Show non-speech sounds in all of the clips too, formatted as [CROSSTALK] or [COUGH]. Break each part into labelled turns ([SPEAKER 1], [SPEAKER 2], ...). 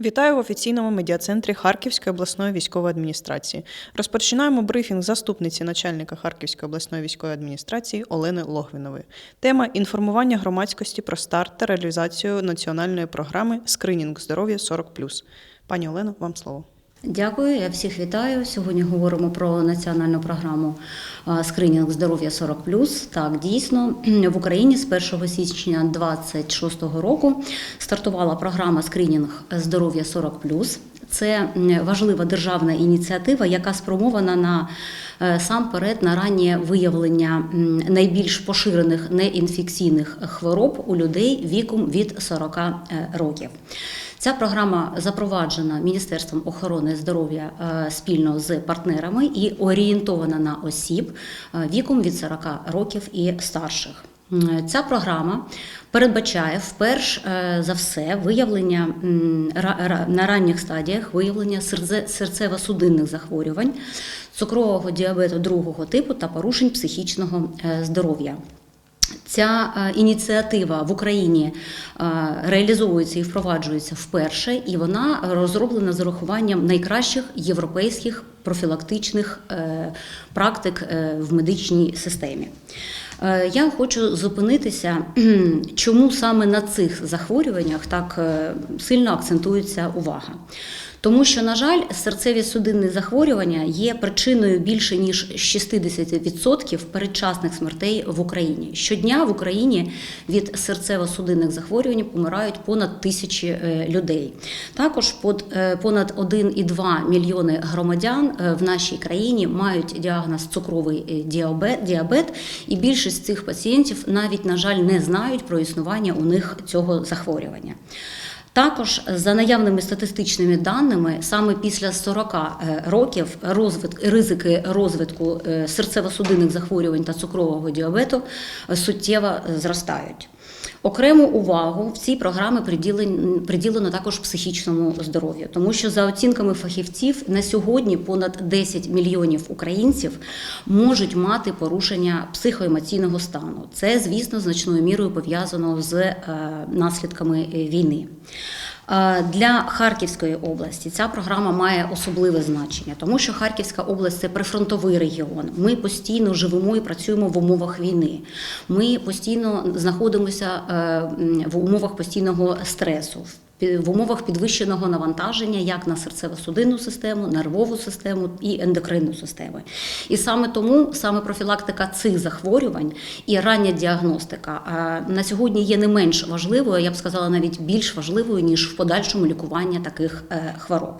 [SPEAKER 1] Вітаю в офіційному медіа-центрі Харківської обласної військової адміністрації. Розпочинаємо брифінг заступниці начальника Харківської обласної військової адміністрації Олени Логвінової. Тема інформування громадськості про старт та реалізацію національної програми Скринінг здоров'я 40+. Пані Олено, вам слово.
[SPEAKER 2] Дякую, я всіх вітаю. Сьогодні говоримо про національну програму скринінг здоров'я 40+. Так, дійсно, в Україні з 1 січня 2026 року стартувала програма скринінг здоров'я 40+. Це важлива державна ініціатива, яка спрямована на е, сам перед на раннє виявлення найбільш поширених неінфекційних хвороб у людей віком від 40 е, років. Ця програма запроваджена Міністерством охорони здоров'я е, спільно з партнерами і орієнтована на осіб віком від 40 років і старших. Ця програма передбачає вперш е, за все виявлення на ранніх стадіях виявлення серцево-судинних захворювань, цукрового діабету другого типу та порушень психічного е, здоров'я. Ця е, ініціатива в Україні реалізовується і впроваджується вперше, і вона розроблена з урахуванням найкращих європейських профілактичних е, практик е, в медичній системі. Е, Я хочу зупинитися, [CLEARS THROAT] чому саме на цих захворюваннях так сильно акцентується увага. Тому що, на жаль, серцеві судинні захворювання є причиною більше ніж 60% передчасних смертей в Україні. Щодня в Україні від серцево-судинних захворювань помирають понад тисячі е, людей. Також е, понад 1,2 мільйони громадян е, в нашій країні мають діагноз цукровий діабет, діабет, і більшість цих пацієнтів навіть, на жаль, не знають про існування у них цього захворювання. Також за наявними статистичними даними, саме після 40 е, років розвитк, ризики розвитку е, серцево-судинних захворювань та цукрового діабету е, суттєво зростають. Окрему увагу в цій програмі приділено, приділено також психічному здоров'ю, тому що за оцінками фахівців на сьогодні понад 10 мільйонів українців можуть мати порушення психоемоційного стану. Це, звісно, значною мірою пов'язано з е, наслідками е, війни. Е, Для Харківської області ця програма має особливе значення, тому що Харківська область це прифронтовий регіон. Ми постійно живемо і працюємо в умовах війни. Ми постійно знаходимося е, в умовах постійного стресу. В умовах підвищеного навантаження як на серцево-судинну систему, нервову систему і ендокринну систему. І саме тому саме профілактика цих захворювань і рання діагностика на сьогодні є не менш важливою, я б сказала, навіть більш важливою ніж в подальшому лікування таких е, хвороб.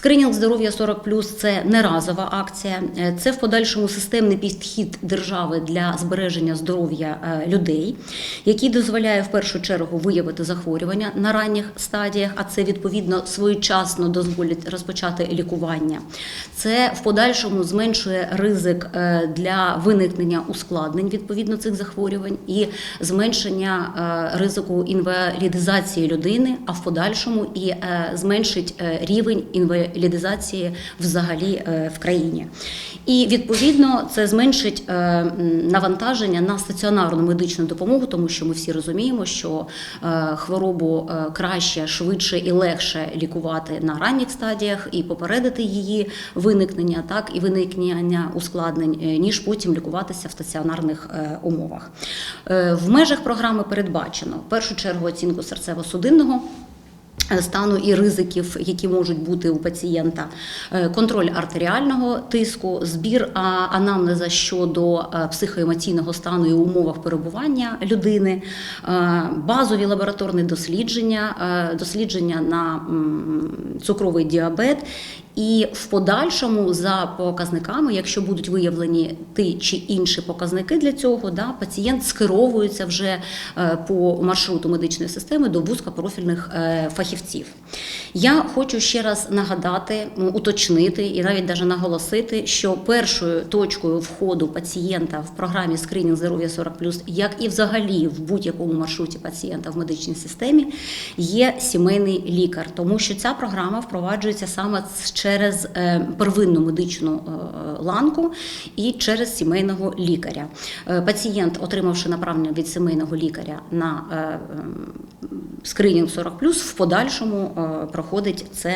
[SPEAKER 2] Скринінг здоров'я 40+, – це не разова акція, е, це в подальшому системний підхід держави для збереження здоров'я е, людей, який дозволяє в першу чергу виявити захворювання на ранніх стадіях, а це відповідно своєчасно дозволить розпочати лікування. Це в подальшому зменшує ризик е, для виникнення ускладнень відповідно цих захворювань і зменшення ризику інвалідизації людини, а в подальшому і зменшить рівень інвалідизації взагалі е, в країні. І відповідно це зменшить е, навантаження на стаціонарну медичну допомогу, тому що ми всі розуміємо, що е, хворобу краще, швидше і легше лікувати на ранніх стадіях і попередити її виникнення, так і виникнення ускладнень, ніж потім лікуватися в стаціонарних умовах. В межах програми передбачено в першу чергу оцінку серцево-судинного стану і ризиків, які можуть бути у пацієнта, е, контроль артеріального тиску, збір анамнеза щодо е, психоемоційного стану і умовах перебування людини, е, базові лабораторні дослідження, дослідження на цукровий діабет. І в подальшому за показниками, якщо будуть виявлені ті чи інші показники для цього, да, пацієнт скеровується вже е, по маршруту медичної системи до вузькопрофільних е, фахівців. Я хочу ще раз нагадати, ну, уточнити і навіть даже наголосити, що першою точкою входу пацієнта в програмі скринінг здоров'я 40+, як і взагалі в будь-якому маршруті пацієнта в медичній системі, є сімейний лікар, тому що ця програма впроваджується саме через е, первинну медичну е, ланку і через сімейного лікаря. Е, Пацієнт, отримавши направлення від сімейного лікаря на скринінг 40+, в подальшому проходить це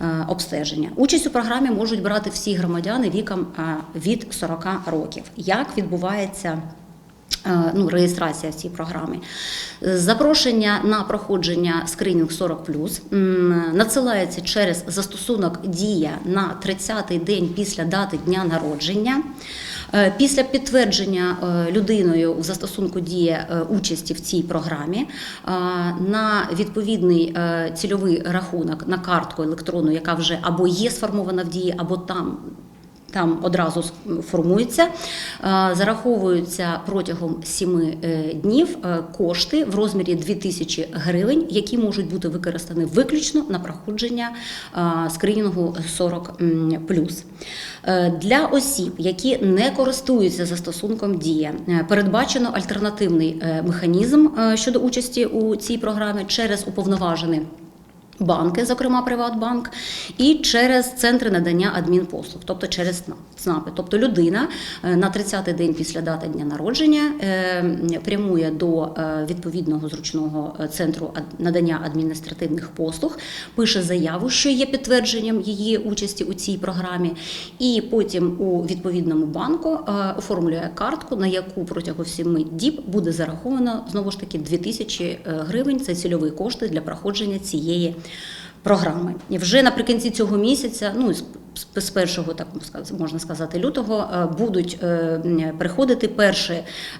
[SPEAKER 2] е, обстеження. Участь у програмі можуть брати всі громадяни віком е, від 40 років. Як відбувається е, ну, реєстрація в цій програмі? Запрошення на проходження скринінг 40 м, надсилається через застосунок Дія на 30-й день після дати дня народження. Е, Після підтвердження е, людиною в застосунку дія е, участі в цій програмі на відповідний цільовий рахунок на картку електронну, яка вже або є сформована в дії, або там. Там одразу формується, е, зараховуються протягом 7 днів е, кошти в розмірі 2000 гривень, які можуть бути використані виключно на проходження е, скринінгу 40+. Е, Для осіб, які не користуються застосунком Дія, е, передбачено альтернативний е, механізм е, щодо участі у цій програмі через уповноважений банки, зокрема Приватбанк, і через центри надання адмінпослуг, тобто через ЦНАПи. Тобто людина е, на 30-й день після дати дня народження е, прямує до е, відповідного зручного центру надання адміністративних послуг, пише заяву, що є підтвердженням її участі у цій програмі, і потім у відповідному банку оформлює картку, на яку протягом 7 діб буде зараховано знову ж таки 2000 е, гривень. Це цільові кошти для проходження цієї програми. І вже наприкінці цього місяця, ну з- першого, так можна сказати, лютого, е, будуть е, приходити перші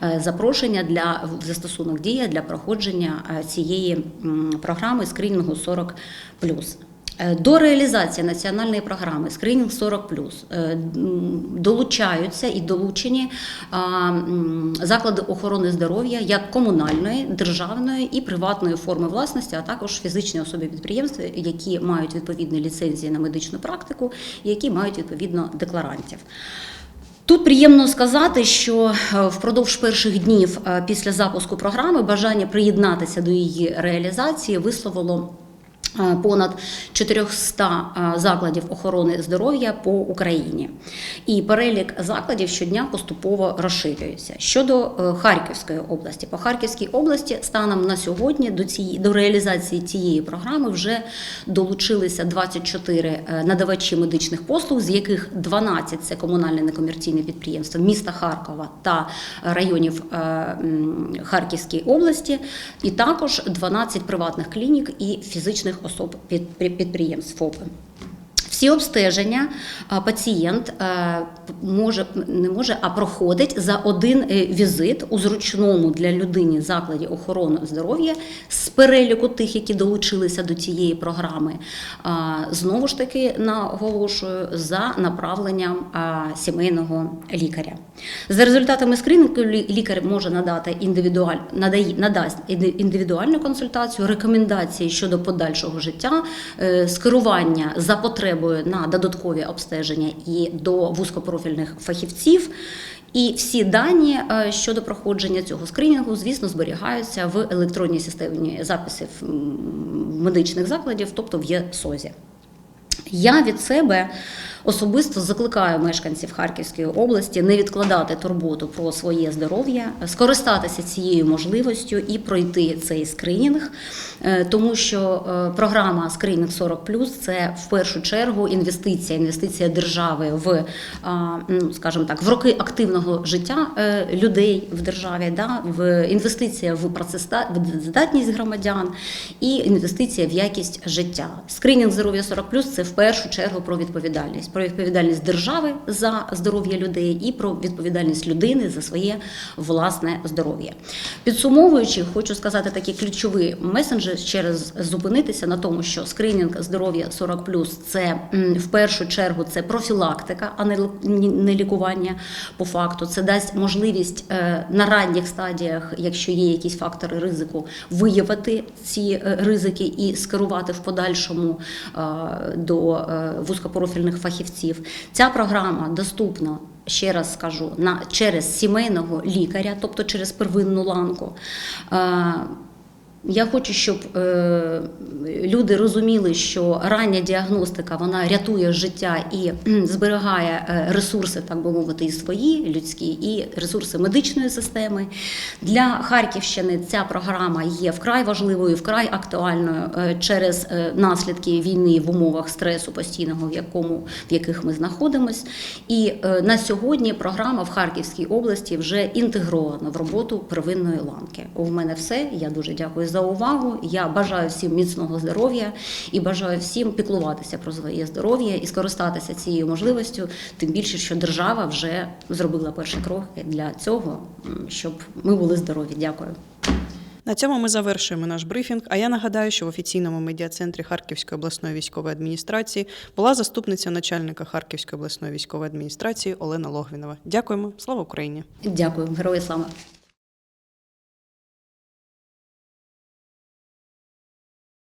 [SPEAKER 2] е, запрошення для в застосунок дія для проходження е, цієї програми скринінгу 40+. Е, До реалізації національної програми Скринінг 40 долучаються і долучені заклади охорони здоров'я як комунальної, державної і приватної форми власності, а також фізичні особи підприємства, які мають відповідні ліцензії на медичну практику і які мають відповідно декларантів. Тут приємно сказати, що е, впродовж перших днів е, після запуску програми бажання приєднатися до її реалізації висловило е, понад 400 е, закладів охорони здоров'я по Україні. І перелік закладів щодня поступово розширюється. Щодо е, Харківської області, по Харківській області станом на сьогодні до цієї до реалізації цієї програми вже долучилися 24 е, надавачі медичних послуг, з яких 12 – це комунальне некомерційне підприємство міста Харкова та районів е, Харківської області, і також 12 приватних клінік і фізичних особ під- під- підприємств ФОПи. Всі обстеження пацієнт може не може, а проходить за один е, візит у зручному для людини закладі охорони здоров'я з переліку тих, які долучилися до цієї програми. Знову ж таки наголошую за направленням сімейного лікаря. За результатами скринінгу лікар може надати індивідуаль, надає, надасть індивідуальну консультацію, рекомендації щодо подальшого життя, е, скерування за потребою на додаткові обстеження і до вузькопрофільних фахівців. І всі дані е, щодо проходження цього скринінгу, звісно, зберігаються в електронній системі записів медичних закладів, тобто в ЄСОЗі. Я від себе особисто закликаю мешканців Харківської області не відкладати турботу про своє здоров'я, скористатися цією можливістю і пройти цей скринінг, е, тому що е, програма Скринінг 40 це в першу чергу інвестиція, інвестиція держави в, а, ну, скажімо так, в роки активного життя е, людей в державі, да, в інвестиція в працездатність громадян і інвестиція в якість життя. Скринінг здоров'я 40 це в першу чергу про відповідальність, про відповідальність держави за здоров'я людей і про відповідальність людини за своє власне здоров'я. Підсумовуючи, хочу сказати такі ключові месенджі ще раз зупинитися на тому, що скринінг здоров'я 40 це в першу чергу це профілактика, а не лікування по факту. Це дасть можливість е, на ранніх стадіях, якщо є якісь фактори ризику, виявити ці е, ризики і скерувати в подальшому е, до вузькопрофільних фахівців. Ця програма доступна. Ще раз скажу на через сімейного лікаря, тобто через первинну ланку. Я хочу, щоб е, люди розуміли, що рання діагностика вона рятує життя і зберігає е, ресурси, так би мовити, і свої людські, і ресурси медичної системи. Для Харківщини ця програма є вкрай важливою, вкрай актуальною е, через е, наслідки війни в умовах стресу постійного, в якому в яких ми знаходимось. І е, на сьогодні програма в Харківській області вже інтегрована в роботу первинної ланки. У мене все. Я дуже дякую за увагу. Я бажаю всім міцного здоров'я і бажаю всім піклуватися про своє здоров'я і скористатися цією можливістю, тим більше, що держава вже зробила перші кроки для цього, щоб ми були здорові. Дякую.
[SPEAKER 1] На цьому ми завершуємо наш брифінг. А я нагадаю, що в офіційному медіа-центрі Харківської обласної військової адміністрації була заступниця начальника Харківської обласної військової адміністрації Олена Логвінова. Дякуємо. Слава Україні!
[SPEAKER 2] Дякую, герої слава.